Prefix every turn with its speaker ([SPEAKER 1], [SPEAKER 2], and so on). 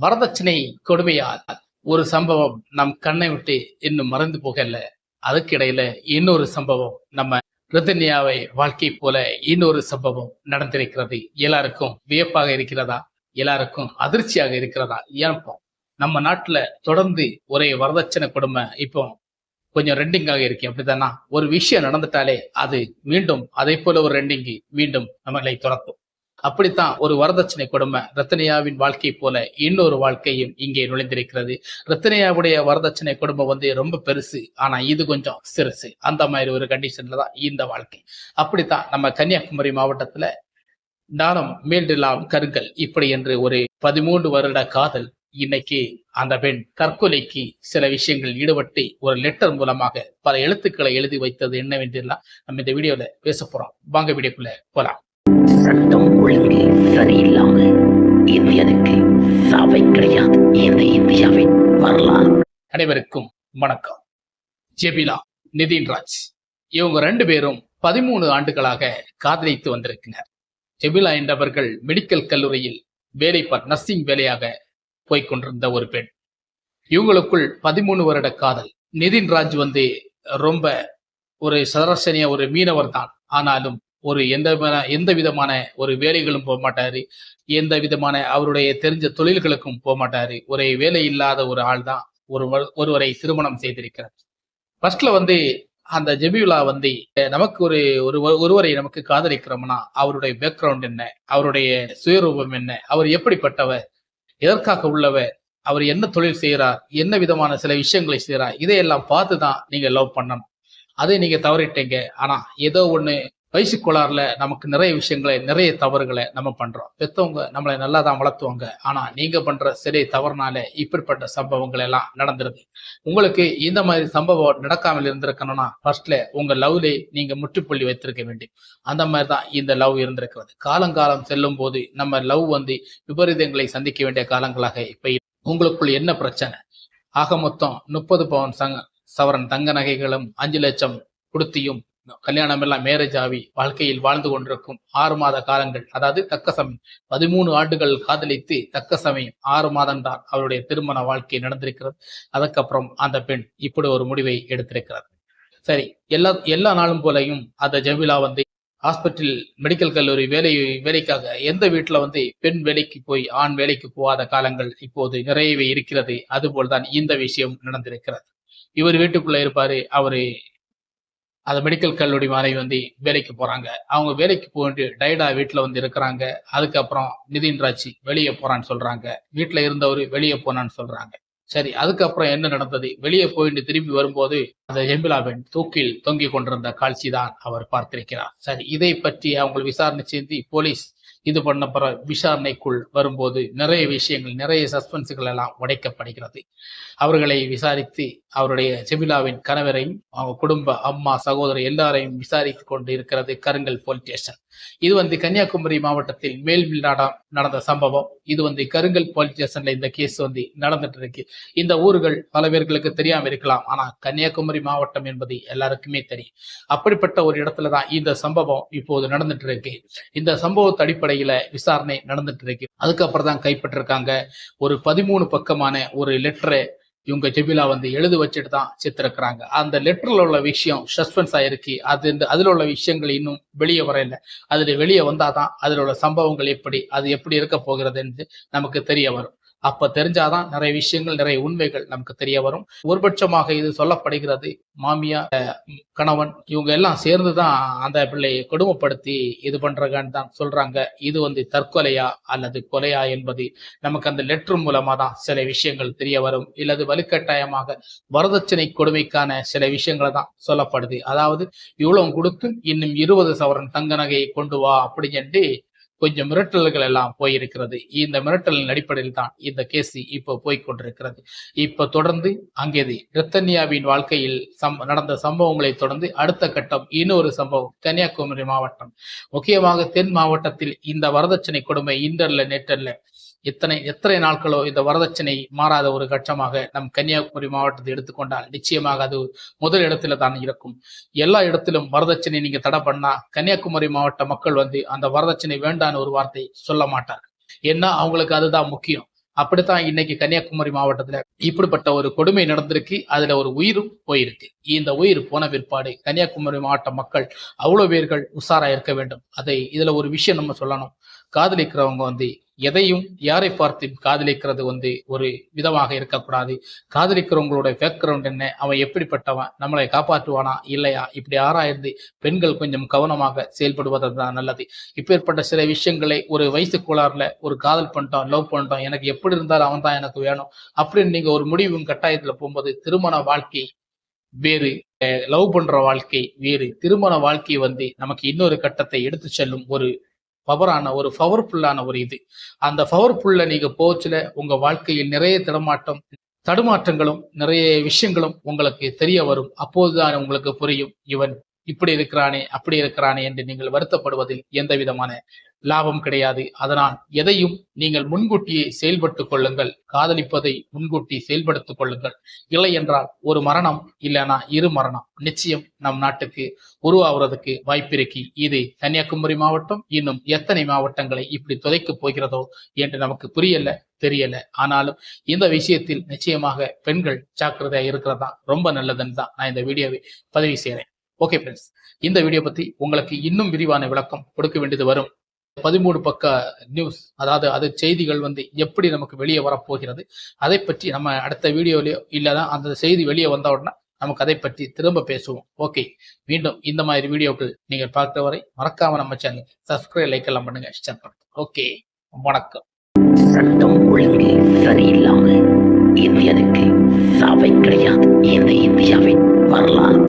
[SPEAKER 1] வரதட்சணை கொடுமையால் ஒரு சம்பவம் நம் கண்ணை விட்டு இன்னும் மறந்து போகல. அதுக்கிடையில இன்னொரு சம்பவம் நம்ம ரிதன்யாவை வாழ்க்கை போல இன்னொரு சம்பவம் நடந்திருக்கிறது. எல்லாருக்கும் வியப்பாக இருக்கிறதா? எல்லாருக்கும் அதிர்ச்சியாக இருக்கிறதா? ஏன்போம் நம்ம நாட்டுல தொடர்ந்து ஒரே வரதட்சணை கொடுமை இப்போ கொஞ்சம் ரெண்டிங்காக இருக்கு. அப்படித்தானா? ஒரு விஷயம் நடந்துட்டாலே அது மீண்டும் அதே போல ஒரு ரெண்டிங்கு மீண்டும் நம்மளை துரத்தும். அப்படித்தான் ஒரு வரதட்சணை கொடுமை ரத்தனையாவின் வாழ்க்கை போல இன்னொரு வாழ்க்கையும் இங்கே நுழைந்திருக்கிறது. ரத்தனையாவுடைய வரதட்சணை குடும்பம் வந்து ரொம்ப பெருசு. ஆனா இது கொஞ்சம் சிறுசு. அந்த மாதிரி ஒரு கண்டிஷன்ல தான் இந்த வாழ்க்கை. அப்படித்தான் நம்ம கன்னியாகுமரி மாவட்டத்துல நானும் மீண்டெல்லாம் கருங்கல். இப்படி என்று ஒரு பதிமூன்று வருட காதல் இன்னைக்கு அந்த பெண் தற்கொலைக்கு சில விஷயங்கள் ஈடுபட்டு ஒரு லெட்டர் மூலமாக பல எழுத்துக்களை எழுதி வைத்தது என்னவென்றெல்லாம் நம்ம இந்த வீடியோல பேச போறோம். வாங்க வீடியோக்குள்ள போலாம்.
[SPEAKER 2] சட்டம் ஒழுங்கு சரியில்லாமல் இந்தியனுக்கு சாவை கிடையாது. இந்த இந்தியாவின் வரலாறு.
[SPEAKER 1] அனைவருக்கும் வணக்கம். ஜெபிலா நிதின்ராஜ் இவங்க ரெண்டு பேரும் பதிமூணு ஆண்டுகளாக காதலித்து வந்திருக்கின்றனர் ஜெபிலா என்றவர்கள் மெடிக்கல் கல்லூரியில் வேலை பார் நர்சிங் வேலையாக போய்கொண்டிருந்த ஒரு பெண். இவங்களுக்குள் பதிமூணு வருட காதல். நிதின்ராஜ் வந்து ரொம்ப ஒரு சதரசனிய ஒரு மீனவர் தான். ஆனாலும் ஒரு எந்த எந்த விதமான ஒரு வேலைகளும் போக மாட்டாரு. எந்த விதமான அவருடைய தெரிஞ்ச தொழில்களுக்கும் போக மாட்டாரு. ஒரே வேலை இல்லாத ஒரு ஆள் தான் ஒரு ஒருவரை திருமணம் செய்திருக்கிறார். ஃபர்ஸ்ட்ல வந்து அந்த ஜெபியுலா வந்து நமக்கு ஒரு ஒரு ஒருவரை நமக்கு காதலிக்கிறோம்னா அவருடைய பேக்ரவுண்ட் என்ன? அவருடைய சுயரூபம் என்ன? அவர் எப்படிப்பட்டவர்? எதற்காக உள்ளவர்? அவர் என்ன தொழில் செய்கிறார் என்ன விதமான சில விஷயங்களை செய்கிறார் இதையெல்லாம் பார்த்து தான் நீங்க லவ் பண்ணணும். அதை நீங்க தவறிட்டீங்க. ஆனா ஏதோ ஒண்ணு வயசு கோளாறுல நமக்கு நிறைய விஷயங்களை நிறைய தவறுகளை நம்ம பண்றோம். பெத்தவங்க நம்மளை நல்லா தான் வளர்த்துவாங்க. ஆனா நீங்க பண்ற சிலை தவறுனால இப்படிப்பட்ட சம்பவங்கள் எல்லாம் நடந்துருது. உங்களுக்கு இந்த மாதிரி சம்பவம் நடக்காமல் இருந்திருக்கணும்னா ஃபர்ஸ்ட்ல உங்க லவ்ல நீங்க முற்றுப்புள்ளி வைத்திருக்க வேண்டும். அந்த மாதிரி தான் இந்த லவ் இருந்திருக்கிறது. காலங்காலம் செல்லும் போது நம்ம லவ் வந்து விபரீதங்களை சந்திக்க வேண்டிய காலங்களாக இப்ப உங்களுக்குள் என்ன பிரச்சனை? ஆக மொத்தம் முப்பது பவுன் சங்க சவரன் தங்க நகைகளும் அஞ்சு லட்சம் கொடுத்தியும் கல்யாணம் எல்லாம் மேரேஜ் ஆகி வாழ்க்கையில் வாழ்ந்து கொண்டிருக்கும் ஆறு மாத காலங்கள் அதாவது தக்க சமயம் பதிமூணு ஆண்டுகள் காதலித்து தக்க சமயம் ஆறு மாதம் தான் அவருடைய திருமண வாழ்க்கை நடந்திருக்கிறது. அதுக்கப்புறம் அந்த பெண் இப்படி ஒரு முடிவை எடுத்திருக்கிறார் சரி எல்லா எல்லா நாளும் போலையும் அந்த ஜமீலா வந்து ஹாஸ்பிட்டல் மெடிக்கல் கல்லூரி வேலை வேலைக்காக எந்த வீட்டுல வந்து பெண் வேலைக்கு போய் ஆண் வேலைக்கு போகாத காலங்கள் இப்போது நிறையவே இருக்கிறது. அதுபோல்தான் இந்த விஷயம் நடந்திருக்கிறது. இவர் வீட்டுக்குள்ள இருப்பாரு அவரு அந்த மெடிக்கல் கல்லூரி மாணவி வந்து வேலைக்கு போறாங்க. அவங்க வேலைக்கு போயிட்டு டைடா வீட்டுல வந்து இருக்கிறாங்க. அதுக்கப்புறம் நிதின்ராஜ் வெளியே போறான்னு சொல்றாங்க. வீட்டுல இருந்தவர் வெளியே போனான்னு சொல்றாங்க. சரி அதுக்கப்புறம் என்ன நடந்தது? வெளியே போயிட்டு திரும்பி வரும்போது அந்த ஜெம்பிலாபெண் தூக்கில் தொங்கிக் கொண்டிருந்த காட்சி தான் அவர் பார்த்திருக்கிறார். சரி இதை பற்றி அவங்க விசாரணை செய்து போலீஸ் இது பண்ண பிற விசாரணைக்குள் வரும்போது நிறைய விஷயங்கள் நிறைய சஸ்பென்ஸுகள் எல்லாம் உடைக்கப்படுகிறது. அவர்களை விசாரித்து அவருடைய செபிலாவின் கணவரையும் அவங்க குடும்ப அம்மா சகோதரர் எல்லாரையும் விசாரித்து கொண்டு இருக்கிறது கருங்கல் போலீஸ் ஸ்டேஷன். இது வந்து கன்னியாகுமரி மாவட்டத்தில் மேல்மில்நாடம் நடந்த சம்பவம். இது வந்து கருங்கல் போலீஸ் ஸ்டேஷன்ல இந்த கேஸ் வந்து நடந்துட்டு இருக்கு இந்த ஊர்கள் பல பேர்களுக்கு தெரியாம இருக்கலாம். ஆனா கன்னியாகுமரி மாவட்டம் என்பது எல்லாருக்குமே தெரியும். அப்படிப்பட்ட ஒரு இடத்துல தான் இந்த சம்பவம் இப்போது நடந்துட்டு இருக்கு இந்த சம்பவத்து அடிப்படையில விசாரணை நடந்துட்டு இருக்கு அதுக்கப்புறம் தான் கைப்பற்றிருக்காங்க. ஒரு பதிமூணு பக்கமான ஒரு லெட்டரை இவங்க ஜெபிலா வந்து எழுதி வச்சுட்டு தான் சித்திருக்கிறாங்க. அந்த லெட்டர்ல உள்ள விஷயம் சஸ்பென்ஸ் ஆயிருக்கு அது இந்த அதுல உள்ள விஷயங்கள் இன்னும் வெளியே வரையில அதுல வெளியே வந்தாதான் அதுல உள்ள சம்பவங்கள் எப்படி அது எப்படி இருக்க போகிறது என்று நமக்கு தெரிய வரும். அப்ப தெரிஞ்சாதான் நிறைய விஷயங்கள் நிறைய உண்மைகள் நமக்கு தெரிய வரும். ஒருபட்சமாக இது சொல்லப்படுகிறது மாமியா கணவன் இவங்க எல்லாம் சேர்ந்து தான் அந்த பிள்ளையை கொடுமைப்படுத்தி இது பண்றாங்கன்னு தான் சொல்றாங்க. இது வந்து தற்கொலையா அல்லது கொலையா என்பது நமக்கு அந்த லெட்டர் மூலமா தான் சில விஷயங்கள் தெரிய வரும். இல்லது வலுக்கட்டாயமாக வரதட்சணை கொடுமைக்கான சில விஷயங்களை தான் சொல்லப்படுது. அதாவது இவ்வளவு கொடுத்து இன்னும் இருபது சவரன் தங்க நகையை கொண்டு வா அப்படின்னு கொஞ்சம் மிரட்டல்கள் எல்லாம் போயிருக்கிறது. இந்த மிரட்டலின் அடிப்படையில் தான் இந்த கேஸ் இப்போ போய்க் கொண்டிருக்கிறது இப்ப தொடர்ந்து அங்கே ரத்தன்யாவின் வாழ்க்கையில் சம் நடந்த சம்பவங்களை தொடர்ந்து அடுத்த கட்டம் இன்னொரு சம்பவம் கன்னியாகுமரி மாவட்டம். முக்கியமாக தென் மாவட்டத்தில் இந்த வரதட்சணை கொடுமை இன்டர்ல நெட்டர்ல எத்தனை எத்தனை நாட்களோ இந்த வரதட்சணை மாறாத ஒரு கட்சமாக நம் கன்னியாகுமரி மாவட்டத்தை எடுத்துக்கொண்டால் நிச்சயமாக அது முதல் இடத்துல தான் இருக்கும். எல்லா இடத்திலும் வரதட்சணை நீங்க தடை பண்ணா கன்னியாகுமரி மாவட்ட மக்கள் வந்து அந்த வரதட்சணை வேண்டான்னு ஒரு வார்த்தை சொல்ல மாட்டார்கள் ஏன்னா அவங்களுக்கு அதுதான் முக்கியம். அப்படித்தான் இன்னைக்கு கன்னியாகுமரி மாவட்டத்துல இப்படிப்பட்ட ஒரு கொடுமை நடந்திருக்கு. அதுல ஒரு உயிரும் போயிருக்கு. இந்த உயிர் போன பிற்பாடு கன்னியாகுமரி மாவட்ட மக்கள் அவ்வளவு பேர்கள் உஷாரா இருக்க வேண்டும். அதை இதுல ஒரு விஷயம் நம்ம சொல்லணும். காதலிக்கிறவங்க வந்து எதையும் யாரை பார்த்து காதலிக்கிறது வந்து ஒரு விதமாக இருக்கக்கூடாது. காதலிக்கிறவங்களோட பேக்ரவுண்ட் என்ன? அவன் எப்படிப்பட்டவன்? நம்மளை காப்பாற்றுவானா? இல்லையா? இப்படி ஆராய்ந்து பெண்கள் கொஞ்சம் கவனமாக செயல்படுவது தான் நல்லது. இப்பேற்பட்ட சில விஷயங்களை ஒரு வயசு கோளாறுல ஒரு காதல் பண்ணிட்டோம் லவ் பண்ணிட்டோம் எனக்கு எப்படி இருந்தாலும் அவன் தான் எனக்கு வேணும் அப்படின்னு நீங்க ஒரு முடிவும் கட்டாயத்துல போகும்போது திருமண வாழ்க்கை வேறு லவ் பண்ற வாழ்க்கை வேறு. திருமண வாழ்க்கை வந்து நமக்கு இன்னொரு கட்டத்தை எடுத்து செல்லும் ஒரு பவரான ஒரு பவர்ஃபுல்லான ஒரு இது. அந்த பவர்ஃபுல்ல நீங்க போச்சுல உங்க வாழ்க்கையில் நிறைய தடமாட்டம் தடுமாற்றங்களும் நிறைய விஷயங்களும் உங்களுக்கு தெரிய வரும். அப்போதுதான் உங்களுக்கு புரியும் இவன் இப்படி இருக்கிறானே அப்படி இருக்கிறானே என்று நீங்கள் வருத்தப்படுவதில் எந்த விதமான லாபம் கிடையாது. அதனால் எதையும் நீங்கள் முன்கூட்டியே செயல்பட்டு கொள்ளுங்கள். காதலிப்பதை முன்கூட்டி செயல்படுத்திக் கொள்ளுங்கள். இல்லை என்றால் ஒரு மரணம் இல்லைனா இரு மரணம் நிச்சயம் நம் நாட்டுக்கு உருவாகிறதுக்கு வாய்ப்பிருக்கி. இது கன்னியாகுமரி மாவட்டம் இன்னும் எத்தனை மாவட்டங்களை இப்படி துதைக்கப் போகிறதோ என்று நமக்கு புரியல தெரியல. ஆனாலும் இந்த விஷயத்தில் நிச்சயமாக பெண்கள் ஜாக்கிரதையா இருக்கிறதா? ரொம்ப நல்லதுன்னு தான் நான் இந்த வீடியோவை பதிவு செய்கிறேன் ஓகே ஃப்ரெண்ட்ஸ் இந்த வீடியோ பத்தி உங்களுக்கு இன்னும் விரிவான விளக்கம் கொடுக்க வேண்டியது வரும். பதிமூணு பக்க நியூஸ் அதாவது அது செய்திகள் வந்து எப்படி நமக்கு வெளியே வரப்போகிறது அதை பற்றி நம்ம அடுத்த வீடியோலயோ இல்லைனா அந்த செய்தி வெளியே வந்த உடனே நமக்கு அதை பற்றி திரும்ப பேசுவோம். ஓகே மீண்டும் இந்த மாதிரி வீடியோக்கள் நீங்கள் பார்க்குற வரை மறக்காம நம்ம சேனல் சப்ஸ்கிரைப் லைக் எல்லாம் பண்ணுங்க ஷேர் பண்ணுங்க. ஓகே வணக்கம்.
[SPEAKER 2] சட்டம் ஒழுங்கு சரியில்லாமல் இந்தியனுக்கு சாவை கிடையாது. இந்த இந்தியாவின் வரலாறு.